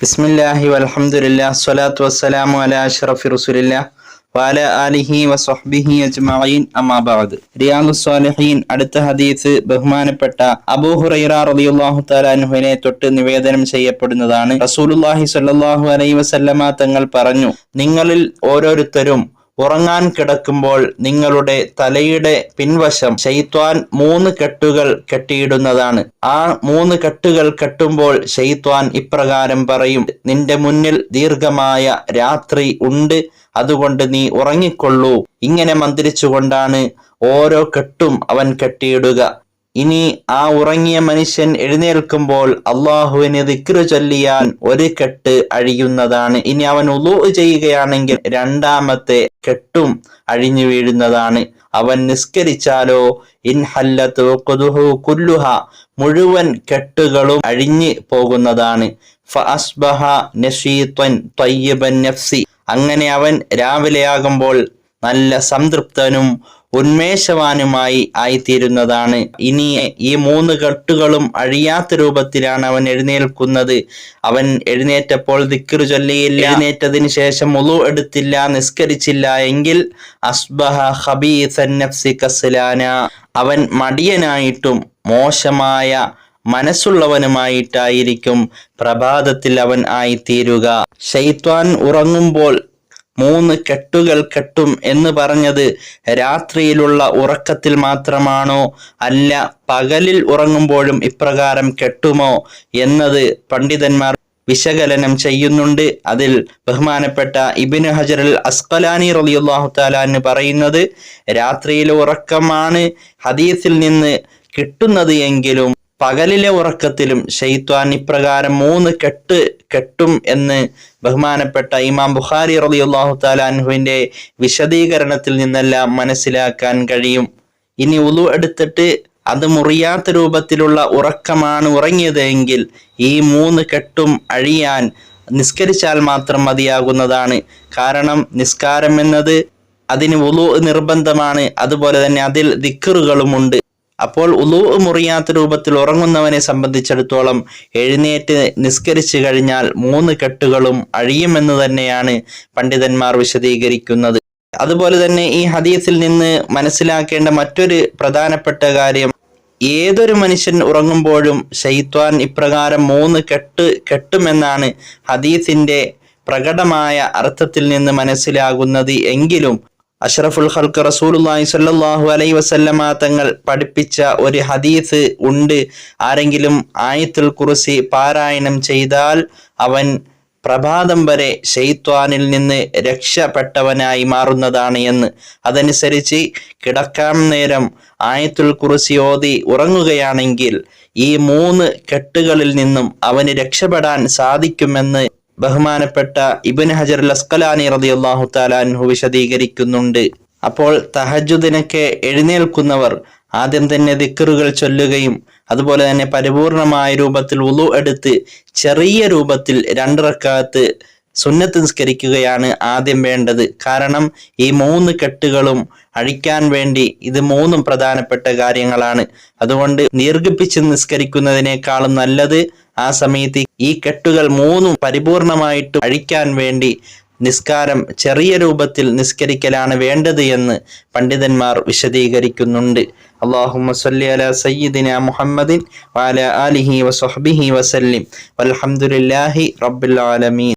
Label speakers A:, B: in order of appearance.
A: ബിസ്മില്ലാഹി വൽഹംദുലില്ലാ സ്വലാത്തു വസ്സലാമു അലാ അഷ്റഫി റസൂലില്ലാ വാല ആലിഹി വസ്വഹ്ബിഹി അജ്മഈൻ. അമാബാദ് റിയാദുസ് സ്വാലിഹീൻ. അടുത്ത ഹദീസ് ബഹുമാനപ്പെട്ട അബൂ ഹുറൈറ റളിയല്ലാഹു തആല അൻഹുവിനെ തൊട്ട് നിവേദനം ചെയ്യപ്പെടുന്നതാണ്. റസൂലുള്ളാഹി സ്വല്ലല്ലാഹു അലൈഹി വസല്ലമ തങ്ങൾ പറഞ്ഞു നിങ്ങളിൽ ഓരോരുത്തരും ഉറങ്ങാൻ കിടക്കുമ്പോൾ നിങ്ങളുടെ തലയുടെ പിൻവശം ഷെയ്ത്വാൻ മൂന്ന് കെട്ടുകൾ കെട്ടിയിടുന്നതാണ്. ആ മൂന്ന് കെട്ടുകൾ കെട്ടുമ്പോൾ ഷെയ്ത്വാൻ ഇപ്രകാരം പറയും നിന്റെ മുന്നിൽ ദീർഘമായ രാത്രി ഉണ്ട് അതുകൊണ്ട് നീ ഉറങ്ങിക്കൊള്ളൂ. ഇങ്ങനെ മന്ത്രിച്ചുകൊണ്ടാണ് ഓരോ കെട്ടും അവൻ കെട്ടിയിടുക. ഇനി ആ ഉറങ്ങിയ മനുഷ്യൻ എഴുന്നേൽക്കുമ്പോൾ അള്ളാഹുവിന് ദിക്റ് ചൊല്ലിയാൽ ഒരു കെട്ട് അഴിയുന്നതാണ്. ഇനി അവൻ ഉലു ചെയ്യുകയാണെങ്കിൽ രണ്ടാമത്തെ കെട്ടും അഴിഞ്ഞു വീഴുന്നതാണ്. അവൻ നിസ്കരിച്ചാലോ ഇൻഹല്ലത്ത് കുല്ലുഹ മുഴുവൻ കെട്ടുകളും അഴിഞ്ഞു പോകുന്നതാണ്. ഫഅസ്ബഹ നഫ്സി. അങ്ങനെ അവൻ രാവിലെയാകുമ്പോൾ നല്ല സംതൃപ്തനും ഉന്മേഷവാനുമായി ആയിത്തീരുന്നതാണ്. ഇനി ഈ മൂന്ന് കെട്ടുകളും അഴിയാത്ത രൂപത്തിലാണ് അവൻ എഴുന്നേൽക്കുന്നത്. അവൻ എഴുന്നേറ്റപ്പോൾ ദിക്കറു ചൊല്ലിയില്ല. എഴുന്നേറ്റതിന് ശേഷം മുളു എടുത്തില്ല നിസ്കരിച്ചില്ല എങ്കിൽ അസ്ബഹ ഹബീസൻ കസ്ലാന. അവൻ മടിയനായിട്ടും മോശമായ മനസ്സുള്ളവനുമായിട്ടായിരിക്കും പ്രഭാതത്തിൽ അവൻ ആയിത്തീരുക. ഷെയ്ത്വാൻ ഉറങ്ങുമ്പോൾ മൂന്ന് കെട്ടുകൾ കെട്ടും എന്ന് പറഞ്ഞത് രാത്രിയിലുള്ള ഉറക്കത്തിൽ മാത്രമാണോ? അല്ല പകലിൽ ഉറങ്ങുമ്പോഴും ഇപ്രകാരം കെട്ടുമോ എന്നത് പണ്ഡിതന്മാർ വിശകലനം ചെയ്യുന്നുണ്ട്. അതിൽ ബഹുമാനപ്പെട്ട ഇബിന് ഹജർ അൽ അസ്കലാനി റളിയല്ലാഹു താലാന്ന് പറയുന്നത് രാത്രിയിലെ ഉറക്കമാണ് ഹദീസിൽ നിന്ന് കിട്ടുന്നത് എങ്കിലും പകലിലെ ഉറക്കത്തിലും ഷെയ്ത്വാൻ ഇപ്രകാരം മൂന്ന് കെട്ട് കെട്ടും എന്ന് ബഹുമാനപ്പെട്ട ഇമാം ബുഖാരി റളിയല്ലാഹു താലാൻഹുവിന്റെ വിശദീകരണത്തിൽ നിന്നെല്ലാം മനസ്സിലാക്കാൻ കഴിയും. ഇനി ഉളു എടുത്തിട്ട് അത് മുറിയാത്ത രൂപത്തിലുള്ള ഉറക്കമാണ് ഉറങ്ങിയത് എങ്കിൽ ഈ മൂന്ന് കെട്ടും അഴിയാൻ നിസ്കരിച്ചാൽ മാത്രം മതിയാകുന്നതാണ്. കാരണം നിസ്കാരം എന്നത് അതിന് ഉളു നിർബന്ധമാണ്. അതുപോലെ തന്നെ അതിൽ ദിക്കറുകളുമുണ്ട് അപ്പോൾ ഉളു മുറിയാത്ത രൂപത്തിൽ ഉറങ്ങുന്നവനെ സംബന്ധിച്ചിടത്തോളം എഴുന്നേറ്റ് നിസ്കരിച്ചു കഴിഞ്ഞാൽ മൂന്ന് കെട്ടുകളും അഴിയുമെന്ന് തന്നെയാണ് പണ്ഡിതന്മാർ വിശദീകരിക്കുന്നത്. അതുപോലെ തന്നെ ഈ ഹദീസിൽ നിന്ന് മനസ്സിലാക്കേണ്ട മറ്റൊരു പ്രധാനപ്പെട്ട കാര്യം ഏതൊരു മനുഷ്യൻ ഉറങ്ങുമ്പോഴും ഷെയ്ത്വാൻ ഇപ്രകാരം മൂന്ന് കെട്ട് കെട്ടുമെന്നാണ് ഹദീസിന്റെ പ്രകടമായ അർത്ഥത്തിൽ നിന്ന് മനസ്സിലാകുന്നത്. എങ്കിലും അഷ്റഫുൽ ഖൽക്ക് റസൂലുള്ളാഹി സ്വല്ലല്ലാഹു അലൈഹി വസല്ലമ തങ്ങൾ പഠിപ്പിച്ച ഒരു ഹദീസ് ഉണ്ട്. ആരെങ്കിലും ആയത്തുൽ കുറിസി പാരായണം ചെയ്താൽ അവൻ പ്രഭാതം വരെ ഷെയ്ത്വാനിൽ നിന്ന് രക്ഷപ്പെട്ടവനായി മാറുന്നതാണ് എന്ന്. അതനുസരിച്ച് കിടക്കാൻ നേരം ആയത്തുൽ കുറിസി ഓതി ഉറങ്ങുകയാണെങ്കിൽ ഈ മൂന്ന് കെട്ടുകളിൽ നിന്നും അവന് രക്ഷപ്പെടാൻ സാധിക്കുമെന്ന് ബഹുമാനപ്പെട്ട ഇബിൻ ഹജർ ലസ്കലാനി റതി അള്ളാഹു താലാൻഹു വിശദീകരിക്കുന്നുണ്ട്. അപ്പോൾ തഹജുദിനൊക്കെ എഴുന്നേൽക്കുന്നവർ ആദ്യം തന്നെ ദിക്കറുകൾ ചൊല്ലുകയും അതുപോലെ തന്നെ പരിപൂർണമായ രൂപത്തിൽ ഉളു എടുത്ത് ചെറിയ രൂപത്തിൽ രണ്ടിറക്കാത്ത് സുന്നത്ത് നിസ്കരിക്കുകയാണ് ആദ്യം വേണ്ടത്. കാരണം ഈ മൂന്ന് കെട്ടുകളും അഴിക്കാൻ വേണ്ടി ഇത് മൂന്നും പ്രധാനപ്പെട്ട കാര്യങ്ങളാണ്. അതുകൊണ്ട് ദീർഘിപ്പിച്ച് നിസ്കരിക്കുന്നതിനേക്കാളും നല്ലത് ആ സമയത്ത് ഈ കെട്ടുകൾ മൂന്നും പരിപൂർണമായിട്ട് അഴിക്കാൻ വേണ്ടി നിസ്കാരം ചെറിയ രൂപത്തിൽ നിസ്കരിക്കലാണ് വേണ്ടത് എന്ന് പണ്ഡിതന്മാർ വിശദീകരിക്കുന്നുണ്ട്. അള്ളാഹുമ്മ സല്ലി സയ്യിദിന മുഹമ്മദിൻ ആലിഹി ആലമീൻ.